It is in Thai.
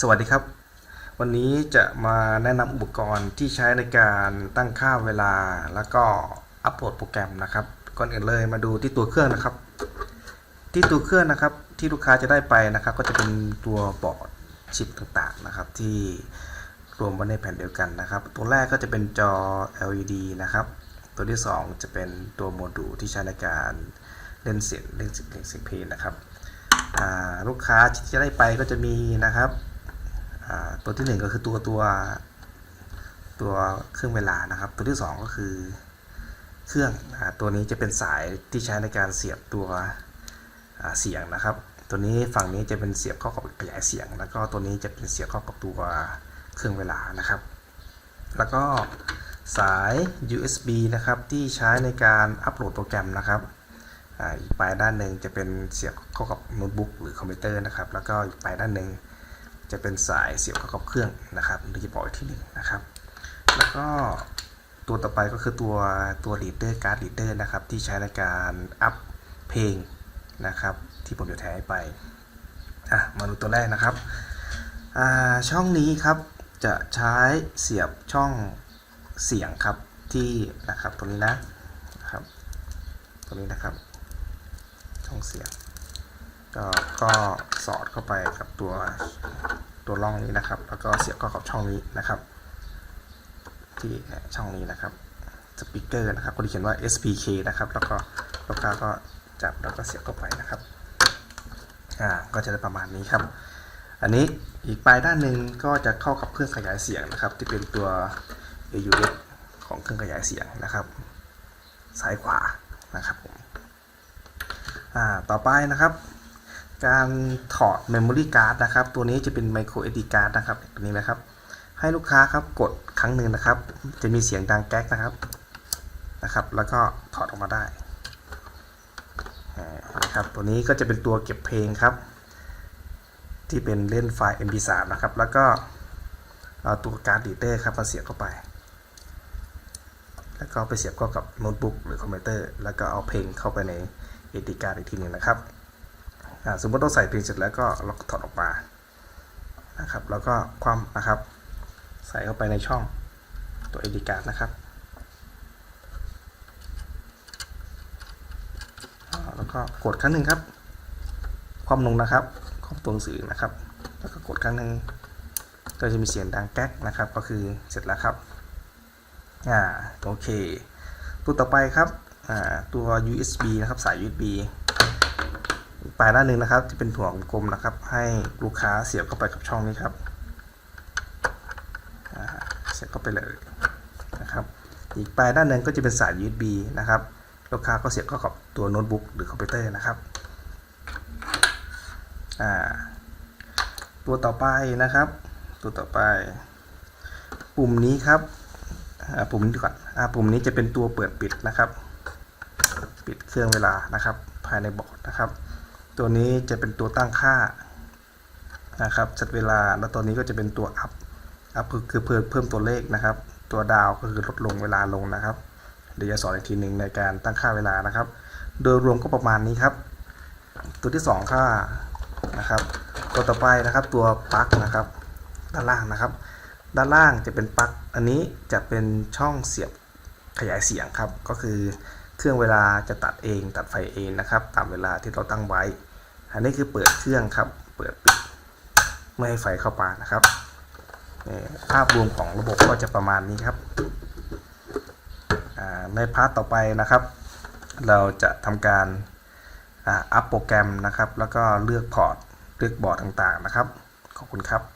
สวัสดีครับ วันนี้จะมาแนะนำอุปกรณ์ที่ใช้ในการตั้งค่าเวลา แล้วก็อัปโหลดโปรแกรมนะครับก่อนอื่นเลยมาดูที่ตัวเครื่องนะครับ ที่ตัวเครื่องนะครับที่ลูกค้าจะได้ไปนะครับ ก็จะเป็นตัวบอร์ดชิปต่างๆนะครับ ที่รวมไว้ในแผ่นเดียวกันนะครับ ตัวแรกก็จะเป็นจอ LED นะครับ ตัวที่ 2 จะเป็นตัวโมดูลที่ใช้ในการเล่นเสียงเล่นเสียงเล่นสียงเพลงนะครับลูกค้าที่จะได้ไปก็จะมีนะครับ ตัวที่หนึ่งก็คือตัวตัวตัวเครื่องเวลานะครับ ตัวที่สองก็คือเครื่องอตัวนี้จะเป็นสายที่ใช้ในการเสียบตัวเสียงนะครับ ตัวนี้ฝั่งนี้จะเป็นเสียบเข้ากับขยายเสียง แล้วก็ตัวนี้จะเป็นเสียบเข้ากับตัวเครื่องเวลานะครับ แล้วก็สาย USB นะครับที่ใช้ในการอัปโหลดโปรแกรมนะครับอาอีกปลายด้านหนึ่งจะเป็นเสียบเข้ากับโน้ตบุ๊กหรือคอมพิวเตอร์นะครับ แล้วก็อีกปลายด้านหนึ่ง จะเป็นสายเสียบเข้ากับเครื่องนะครับเดี๋ยวจะบอกอีกทีหนึ่งนะครับ แล้วก็ตัวต่อไปก็คือตัวตัว reader card reader นะครับ ที่ใช้ในการอัพเพลงนะครับ ที่ผมจะแถให้ไปอะมาดูตัวแรกนะครับอ่าช่องนี้ครับจะใช้เสียบช่องเสียงครับที่นะครับตรงนี้นะนะครับตรงนี้นะครับ ช่องเสียงก็ก็สอดเข้าไปกับตัว ตัวร่องนี้นะครับ แล้วก็เสียบเข้ากับช่องนี้นะครับ ที่ช่องนี้นะครับสปีกเกอร์นะครับก็จะเขียนว่า SPK นะครับ แล้วก็ลูกค้าก็จับแล้วก็เสียบเข้าไปนะครับอ่าก็จะได้ประมาณนี้ครับ อันนี้อีกปลายด้านหนึ่งก็จะเข้ากับเครื่องขยายเสียงนะครับ ที่เป็นตัว AUX ของเครื่องขยายเสียงนะครับ ซ้ายขวานะครับผมอ่าต่อไปนะครับ การถอด Memory Card นะครับ ตัวนี้จะเป็น Micro SD Card นะครับตัวนี้นะครับ ให้ลูกค้าครับกดครั้งหนึ่งนะครับ จะมีเสียงดังแก๊กนะครับนะครับ แล้วก็ถอดออกมาได้นะครับตัวนี้ก็จะเป็นตัวเก็บเพลงครับ ที่เป็นเล่นไฟล์ MP3 นะครับ แล้วก็เอาตัวการ์ดดีเตอร์ครับมาเสียบเข้าไป แล้วก็ไปเสียบเข้ากับโน้ตบุ๊กหรือคอมพิวเตอร์ แล้วก็เอาเพลงเข้าไปใน SD card อีกทีหนึ่งนะครับ สมมติเราใส่เพลงเสร็จแล้วก็เราก็ถอดออกมานะครับ แล้วก็คว่ำนะครับ ใส่เข้าไปในช่องตัว SD card นะครับ แล้วก็กดครั้งหนึ่งครับ คว่ำลงนะครับคว่ำตัวหนังสือนะครับ แล้วก็กดครั้งหนึ่งก็จะมีเสียงดังแก๊กนะครับ ก็คือเสร็จแล้วครับ อ่า โอเค ตัวต่อไปครับ อ่า ตัว USB นะครับ สาย USB ปลายด้านหนึ่งนะครับ ที่เป็นถั่วกลมๆนะครับ ให้ลูกค้าเสียบเข้าไปกับช่องนี้ครับเสียบเข้าไปเลยนะครับ อีกปลายด้านหนึ่งก็จะเป็นสาย USB นะครับ ลูกค้าก็เสียบเข้ากับตัวโน้ตบุ๊กหรือคอมพิวเตอร์นะครับตัวต่อไปนะครับ ตัวต่อไป ปุ่มนี้ครับปุ่มนี้ดีกว่าอ่าปุ่มนี้จะเป็นตัวเปิดปิดนะครับ ปิดเครื่องเวลานะครับ ภายในบอร์ดนะครับ ตัวนี้จะเป็นตัวตั้งค่านะครับจัดเวลาแล้วตัวนี้ก็จะเป็นตัวอัพอัพคือเพิ่มเพิ่มตัวเลขนะครับ ตัวดาวก็คือลดลงเวลาลงนะครับ เดี๋ยวจะสอนอีกทีหนึ่งในการตั้งค่าเวลานะครับ โดยรวมก็ประมาณนี้ครับ ตัวที่ 2 ค่านะครับ ตัวต่อไปนะครับตัวปลั๊กนะครับ ด้านล่างนะครับ ด้านล่างจะเป็นปลั๊กอันนี้จะเป็นช่องเสียบขยายเสียงครับ ก็คือ เครื่องเวลาจะตัดเองตัดไฟเองนะครับ ตามเวลาที่เราตั้งไว้ อันนี้คือเปิดเครื่องครับ เปิดปิดไม่ให้ไฟเข้ามานะครับภาพรวมของระบบก็จะประมาณนี้ครับในพาร์ทต่อไปนะครับ เราจะทำการอัพโปรแกรมนะครับ แล้วก็เลือกพอร์ตเลือกบอร์ดต่างๆนะครับ ขอบคุณครับ